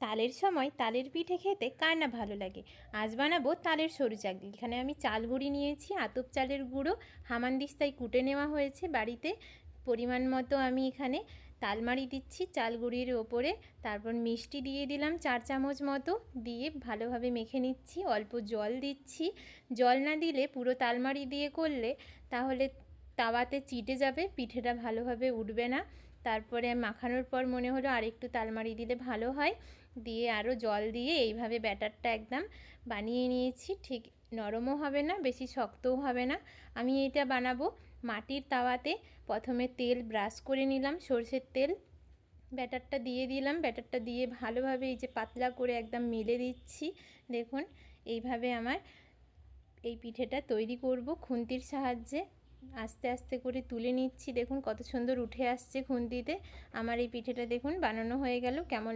তালের সময় তালের পিঠে খেতে কার না ভালো লাগে? আজ বানাবো তালের সরু চাকলি। এখানে আমি চাল গুঁড়ি নিয়েছি, আতপ চালের গুঁড়ো, হামানদিস্তায় কুটে নেওয়া হয়েছে বাড়িতে। পরিমাণ মতো আমি এখানে তালমারি দিচ্ছি চাল গুঁড়ির ওপরে। তারপর মিষ্টি দিয়ে দিলাম চার চামচ মতো। দিয়ে ভালোভাবে মেখে নিচ্ছি, অল্প জল দিচ্ছি। জল না দিলে পুরো তালমারি দিয়ে করলে তাহলে তাওয়াতে চিটে যাবে, পিঠেটা ভালোভাবে উঠবে না। তারপরে মাখানোর পর মনে হলো আরেকটু তালমারি দিলে ভালো হয়। দিয়ে আরও জল দিয়ে এইভাবে ব্যাটারটা একদম বানিয়ে নিয়েছি। ঠিক নরমও হবে না, বেশি শক্তও হবে না। আমি এটা বানাবো মাটির তাওয়াতে। প্রথমে তেল ব্রাশ করে নিলাম, সর্ষের তেল। ব্যাটারটা দিয়ে দিলাম, ব্যাটারটা দিয়ে ভালোভাবে এই যে পাতলা করে একদম মেলে দিচ্ছি। দেখুন, এইভাবে আমার এই পিঠেটা তৈরি করব খুন্তির সাহায্যে। আস্তে আস্তে করে তুলে নিচ্ছি। দেখুন কত সুন্দর উঠে আসছে খুন্তিতে। আমার এই পিঠেটা দেখুন বানানো হয়ে গেল। কেমন